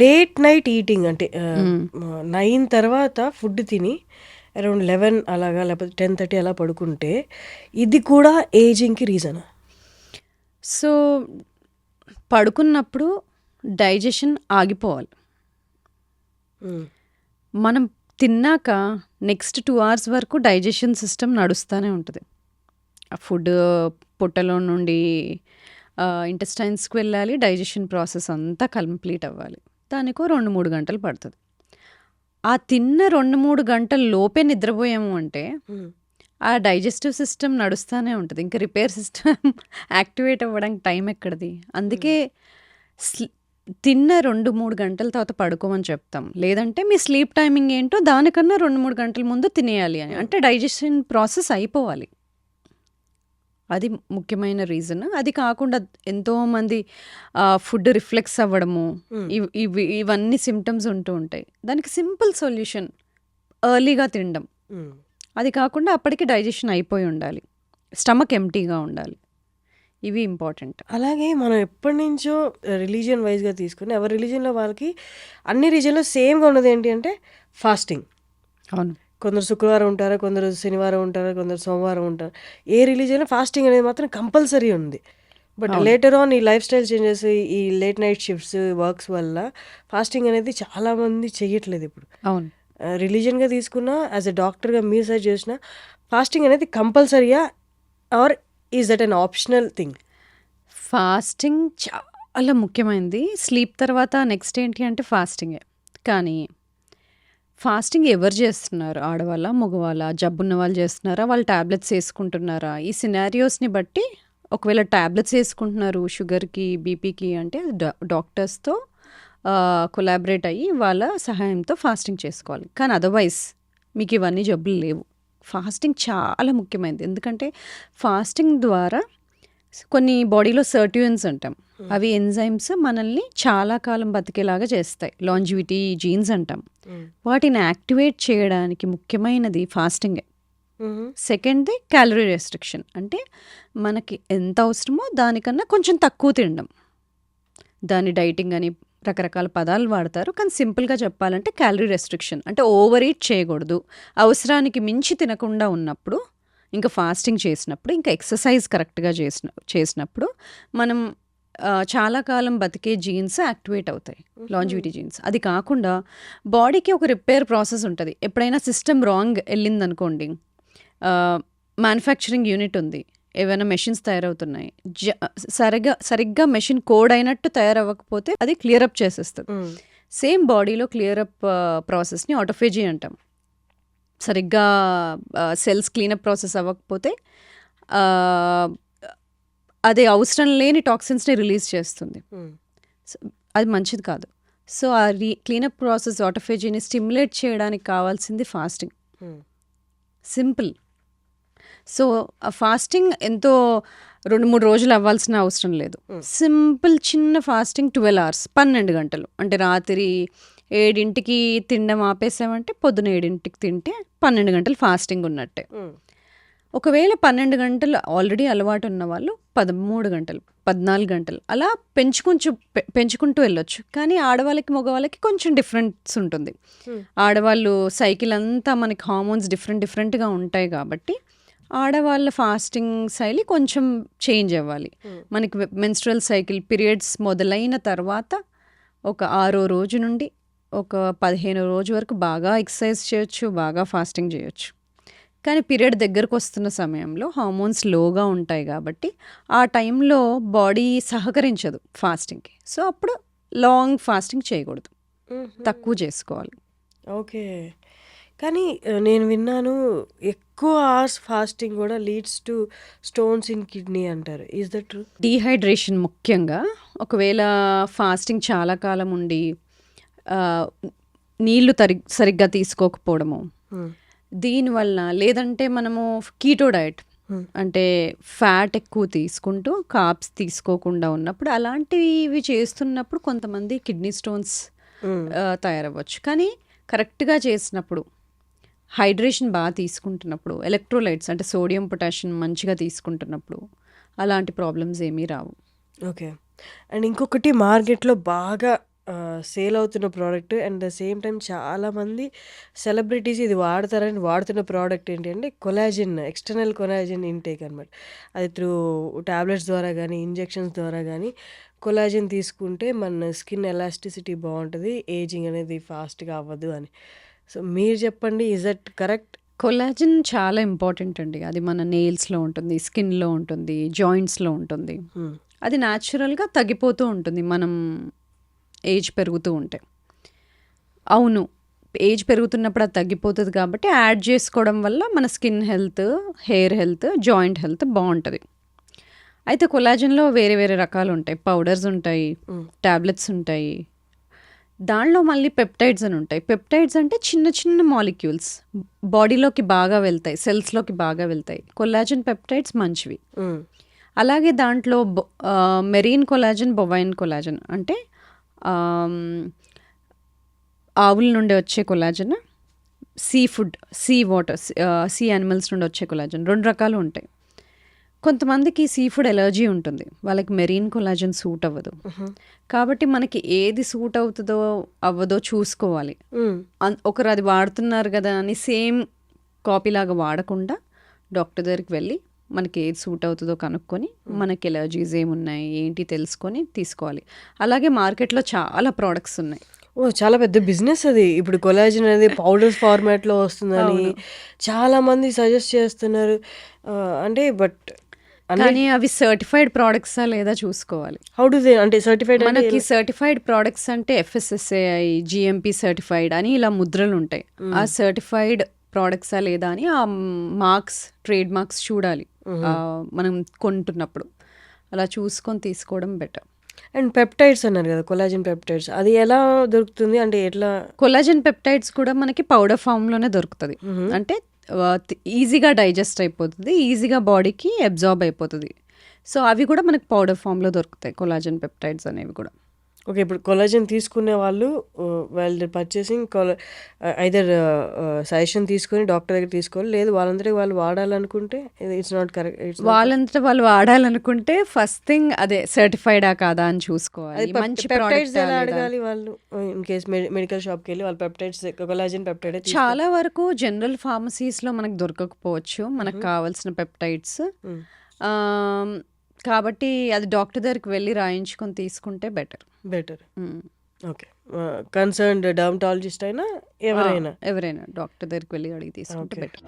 Late night eating అంటే nine తర్వాత food తిని అరౌండ్ లెవెన్ అలాగా లేకపోతే టెన్ థర్టీ అలా పడుకుంటే ఇది కూడా ఏజింగ్కి రీజన్ సో పడుకున్నప్పుడు డైజెషన్ ఆగిపోవాలి. మనం తిన్నాక నెక్స్ట్ టూ అవర్స్ వరకు డైజెషన్ సిస్టమ్ నడుస్తూనే ఉంటుంది. ఆ ఫుడ్ పొట్టలో నుండి ఇంటెస్టైన్స్కి వెళ్ళాలి డైజెషన్ ప్రాసెస్ అంతా కంప్లీట్ అవ్వాలి. దానికో రెండు మూడు గంటలు పడుతుంది. ఆ తిన్న రెండు మూడు గంటల లోపే నిద్రపోయాము అంటే ఆ డైజెస్టివ్ సిస్టమ్ నడుస్తూనే ఉంటుంది. ఇంకా రిపేర్ సిస్టమ్ యాక్టివేట్ అవ్వడానికి టైం ఎక్కడిది? అందుకే తిన్న రెండు మూడు గంటల తర్వాత పడుకోమని చెప్తాం. లేదంటే మీ స్లీప్ టైమింగ్ ఏంటో దానికన్నా రెండు మూడు గంటల ముందు తినేయాలి అని. అంటే డైజెషన్ ప్రాసెస్ అయిపోవాలి. అది ముఖ్యమైన రీజన్. అది కాకుండా ఎంతోమంది ఫుడ్ రిఫ్లెక్స్ అవ్వడము ఇవ్- ఇవి ఇవన్నీ సిమ్టమ్స్ ఉంటూ ఉంటాయి. దానికి సింపుల్ సొల్యూషన్ ఎర్లీగా తినడం. అది కాకుండా అప్పటికి డైజెషన్ అయిపోయి ఉండాలి. స్టమక్ ఎంటీగా ఉండాలి. ఇవి ఇంపార్టెంట్. అలాగే మనం ఎప్పటి నుంచో రిలీజియన్ వైజ్గా తీసుకుని ఎవరి రిలీజియన్లో వాళ్ళకి అన్ని రిలీజియన్లో సేమ్గా ఉన్నది ఏంటి అంటే ఫాస్టింగ్. అవును. కొందరు శుక్రవారం ఉంటారు కొందరు శనివారం ఉంటారు కొందరు సోమవారం ఉంటారు. ఏ రిలీజియన్ ఫాస్టింగ్ అనేది మాత్రం కంపల్సరీ ఉంది. బట్. లేటర్ ఆన్ ఈ లైఫ్ స్టైల్ చేంజెస్ ఈ లేట్ నైట్ షిఫ్ట్స్ వర్క్స్ వల్ల ఫాస్టింగ్ అనేది చాలా మంది చెయ్యట్లేదు ఇప్పుడు. అవును. రిలీజియన్గా తీసుకున్నా యాజ్ ఎ డాక్టర్గా మీరు సజెస్ట్ చేసిన ఫాస్టింగ్ అనేది కంపల్సరీయా or is that an optional thing fasting చాలా ముఖ్యమైనది స్లీప్ తర్వాత నెక్స్ట్ ఏంటి అంటే ఫాస్టింగే. కానీ ఫాస్టింగ్ ఎవరు చేస్తున్నారు? ఆడవాళ్ళ మగవాళ్ళ? జబ్బున్న వాళ్ళు చేస్తున్నారా? వాళ్ళు ట్యాబ్లెట్స్ వేసుకుంటున్నారా? ఈ సినారియోస్ని బట్టి ఒకవేళ ట్యాబ్లెట్స్ వేసుకుంటున్నారు షుగర్కి బీపీకి అంటే డా- డాక్టర్స్తో కొలాబరేట్ అయ్యి వాళ్ళ సహాయంతో ఫాస్టింగ్ చేసుకోవాలి. కానీ అదర్వైజ్ మీకు ఇవన్నీ జబ్బులు లేవు. ఫాస్టింగ్ చాలా ముఖ్యమైనది. ఎందుకంటే ఫాస్టింగ్ ద్వారా కొన్ని బాడీలో సర్ట్యూన్స్ అంటాం. అవి ఎంజైమ్స్ మనల్ని చాలా కాలం బతికేలాగా చేస్తాయి. లాంజివిటీ జీన్స్ అంటాం. వాటిని యాక్టివేట్ చేయడానికి ముఖ్యమైనది ఫాస్టింగే. సెకండ్ది క్యాలరీ రెస్ట్రిక్షన్. అంటే మనకి ఎంత అవసరమో దానికన్నా కొంచెం తక్కువ తినడం. దాని డైటింగ్ అని రకరకాల పదాలు వాడతారు. కానీ సింపుల్గా చెప్పాలంటే క్యాలరీ రెస్ట్రిక్షన్. అంటే ఓవర్ ఈట్ చేయకూడదు. అవసరానికి మించి తినకుండా ఉన్నప్పుడు ఇంకా ఫాస్టింగ్ చేసినప్పుడు ఇంకా ఎక్సర్సైజ్ కరెక్ట్గా చేసిన చేసినప్పుడు మనం చాలా కాలం బతికే జీన్స్ యాక్టివేట్ అవుతాయి. Longevity genes. అది కాకుండా బాడీకి ఒక రిపేర్ ప్రాసెస్ ఉంటుంది. ఎప్పుడైనా సిస్టమ్ రాంగ్ వెళ్ళిందనుకోండి మ్యానుఫ్యాక్చరింగ్ యూనిట్ ఉంది. ఏవైనా మెషిన్స్ తయారవుతున్నాయి. జ సరిగ్గా సరిగ్గా మెషిన్ కోడ్ అయినట్టు తయారవ్వకపోతే అది క్లియర్ అప్ చేసేస్తుంది సేమ్ బాడీలో క్లియర్ అప్ ప్రాసెస్ని ఆటోఫేజీ అంటాం. సరిగ్గా సెల్స్ క్లీనప్ ప్రాసెస్ అవ్వకపోతే అది అవసరం లేని టాక్సిన్స్ని రిలీజ్ చేస్తుంది. అది మంచిది కాదు. సో ఆ రీ క్లీనప్ ప్రాసెస్ ఆటోఫేజీని స్టిమ్యులేట్ చేయడానికి కావాల్సింది ఫాస్టింగ్. సింపుల్. సో ఆ ఫాస్టింగ్ ఎంతో రెండు మూడు రోజులు అవ్వాల్సిన అవసరం లేదు. సింపుల్ చిన్న ఫాస్టింగ్ ట్వెల్వ్ అవర్స్ పన్నెండు గంటలు. అంటే రాత్రి ఏడింటికి తినడం ఆపేసామంటే పొద్దున ఏడింటికి తింటే పన్నెండు గంటలు ఫాస్టింగ్ ఉన్నట్టే. ఒకవేళ పన్నెండు గంటలు ఆల్రెడీ అలవాటు ఉన్న వాళ్ళు పదమూడు గంటలు పద్నాలుగు గంటలు అలా పెంచుకుంటూ పెంచుకుంటూ వెళ్ళొచ్చు. కానీ ఆడవాళ్ళకి మగవాళ్ళకి కొంచెం డిఫరెన్స్ ఉంటుంది. ఆడవాళ్ళు సైకిల్ అంతా మనకి హార్మోన్స్ డిఫరెంట్ డిఫరెంట్గా ఉంటాయి కాబట్టి ఆడవాళ్ళ ఫాస్టింగ్ శైలి కొంచెం చేంజ్ అవ్వాలి. మనకి మెన్స్ట్రల్ సైకిల్ పీరియడ్స్ మొదలైన తర్వాత ఒక ఆరో రోజు నుండి ఒక పదిహేనో రోజు వరకు బాగా ఎక్సర్సైజ్ చేయొచ్చు బాగా ఫాస్టింగ్ చేయొచ్చు. కానీ పీరియడ్ దగ్గరకు వస్తున్న సమయంలో హార్మోన్స్ లోగా ఉంటాయి కాబట్టి ఆ టైంలో బాడీ సహకరించదు ఫాస్టింగ్కి. సో అప్పుడు లాంగ్ ఫాస్టింగ్ చేయకూడదు. తక్కువ చేసుకోవాలి. ఓకే. కానీ నేను విన్నాను ఎక్కువ అవర్స్ ఫాస్టింగ్ కూడా leads to stones in kidney అంటారు. Is that true? డీహైడ్రేషన్ ముఖ్యంగా ఒకవేళ ఫాస్టింగ్ చాలా కాలం ఉండి నీళ్ళు తరి సరిగ్గా తీసుకోకపోవడము. దీనివల్ల లేదంటే మనము కీటో డయట్ అంటే ఫ్యాట్ ఎక్కువ తీసుకుంటూ కాప్స్ తీసుకోకుండా ఉన్నప్పుడు అలాంటివి చేస్తున్నప్పుడు కొంతమంది కిడ్నీ స్టోన్స్ ఆ, తయారవ్వచ్చు. కానీ కరెక్ట్గా చేసినప్పుడు హైడ్రేషన్ బాగా తీసుకుంటున్నప్పుడు ఎలక్ట్రోలైట్స్ అంటే సోడియం పొటాషియం మంచిగా తీసుకుంటున్నప్పుడు అలాంటి ప్రాబ్లమ్స్ ఏమీ రావు. ఓకే. అండ్ ఇంకొకటి మార్కెట్‌లో బాగా సేల్ అవుతున్న product and the same time చాలామంది సెలబ్రిటీస్ ఇది వాడతారని వాడుతున్న ప్రోడక్ట్ ఏంటి అంటే కొలాజిన్ ఎక్స్టర్నల్ కొలాజిన్ ఇంటేక్ అనమాట. అది త్రూ టాబ్లెట్స్ ద్వారా గానీ, ఇంజెక్షన్స్ ద్వారా గానీ కొలాజిన్ తీసుకుంటే మన స్కిన్ ఎలాస్టిసిటీ బావుంటది. ఏజింగ్ అనేది ఫాస్ట్‌గా అవ్వదు అని. సో, మీరు చెప్పండి ఈజ్ దట్ కరెక్ట్? కొలాజిన్ చాలా ఇంపార్టెంట్ అండి. అది మన నెయిల్స్‌లో ఉంటుంది, స్కిన్‌లో ఉంటుంది, జాయింట్స్‌లో ఉంటుంది. అది న్యాచురల్‌గా తగ్గిపోతూ ఉంటుంది. మనం ఏజ్ పెరుగుతూ ఉంటే. అవును. ఏజ్ పెరుగుతున్నప్పుడు అది తగ్గిపోతది కాబట్టి యాడ్ చేసుకోవడం వల్ల మన skin health, hair health, joint health బావుంటది. అయితే కొలాజిన్‌లో వేరే వేరే రకాలుంటాయి. పౌడర్స్ ఉంటాయి. హ్మ్. టాబ్లెట్స్ ఉంటాయి. దానిలో మళ్ళీ పెప్టైడ్స్ అని ఉంటాయి. పెప్టైడ్స్ అంటే చిన్న చిన్న మాలిక్యూల్స్. బాడీలోకి బాగా వెళ్తాయి. సెల్స్‌లోకి బాగా వెళ్తాయి. కొలాజిన్ పెప్టైడ్స్ మంచివి. అలాగే దాంట్లో మెరీన్ కొలాజిన్, బొవైన్ కొలాజిన్ అంటే ఆవుల నుండి వచ్చే collagen, sea food, sea water sea animals నుండి వచ్చే కొలాజిన్ 2 రకాలు ఉంటాయి. కొంతమందికి సీ ఫుడ్ ఎలర్జీ ఉంటుంది. వాళ్ళకి మెరీన్ కొలాజిన్ సూట్ అవ్వదు. కాబట్టి మనకి ఏది సూట్ అవుతదో, అవ్వదో చూసుకోవాలి. ఒకరు అది వాడుతున్నారు గదా! అని సేమ్ కాపీలాగా వాడకుండా డాక్టర్ దగ్గరికి వెళ్ళి మనకి ఏది సూట్ అవుతదో కనుక్కొని, మనకి ఎలర్జీస్ ఏమున్నాయి, ఏంటి తెలుసుకొని తీసుకోవాలి. అలాగే మార్కెట్‌లో చాలా ప్రొడక్ట్స్ ఉన్నాయి. ఓహ్! చాలా పెద్ద బిజినెస్ అది. ఇప్పుడు కొలాజిన్ అనేది పౌడర్స్ ఫార్మాట్‌లో వస్తుందని అవును. చాలామంది సజెస్ట్ చేస్తున్నారు. అంటే బట్ కానీ అవి సర్టిఫైడ్ ప్రొడక్ట్సా లేదా చూసుకోవాలి. హౌ డు దే అంటే సర్టిఫైడ్ మనకి? సర్టిఫైడ్ ప్రొడక్ట్స్ అంటే ఎఫ్ఎస్ఎస్ఏఐ, జీఎంపీ సర్టిఫైడ్ అని ఇలా ముద్రలుంటాయి. ఆ హ్మ్. సర్టిఫైడ్ ప్రొడక్ట్సా లేదా అని ఆ మార్క్స్, ట్రేడ్ మార్క్స్ చూడాలి. మనం కొంటున్నప్పుడు. అలా చూసుకొని తీసుకోవడం బెటర్. అండ్ పెప్టైడ్స్ అన్నారు గదా! కొలాజిన్ పెప్టైడ్స్ అది ఎలా దొరుకుతుంది? అంటే ఎట్లా? కొలాజిన్ పెప్టైడ్స్ కూడా మనకి పౌడర్ ఫామ్‌లోనే దొరుకుతది. అంటే ఈజీగా డైజెస్ట్ అయిపోతది. ఈజీగా బాడీకి అబ్జార్బ్ అయిపోతది. సో, అవి కూడా మనకి పౌడర్ ఫామ్‌లో దొరుకుతాయి. కొలాజిన్ పెప్టైడ్స్ అనేవి కూడా. ఓకే. ఇప్పుడు కొలాజిన్ తీసుకునే వాళ్ళు వాళ్ళు పర్చేసింగ్ కొల ఐదర్ సజెషన్ తీసుకొని డాక్టర్ దగ్గర తీసుకోవాలి. లేదు వాళ్ళంతట వాళ్ళు వాడాలనుకుంటే ఇట్స్ నాట్ కరెక్ట్. వాళ్ళంతట వాళ్ళు వాడాలనుకుంటే ఫస్ట్ థింగ్ అదే సర్టిఫైడా కాదా అని చూసుకోవాలి. మంచి పెప్టైడ్స్ ఎలా? అడగాలి వాళ్ళు? ఇన్ కేస్ మెడికల్ షాప్‌కెళ్ళి వాళ్ళు పెప్టైడ్స్ కొలాజిన్ పెప్టైడే చాలా వరకు జనరల్ ఫార్మసీస్‌లో మనకు దొరకకపోవచ్చు. మనకు. కావాల్సిన పెప్టైడ్స్. కాబట్టి అది డాక్టర్ దగ్గరికి వెళ్ళి రాయించుకొని తీసుకుంటే better. Better. Okay. Concerned dermatologist అయినా! ఎవరైనా? ఎవరైనా డాక్టర్ దగ్గరికి వెళ్ళి అడిగి తీసుకుంటే. బెటర్.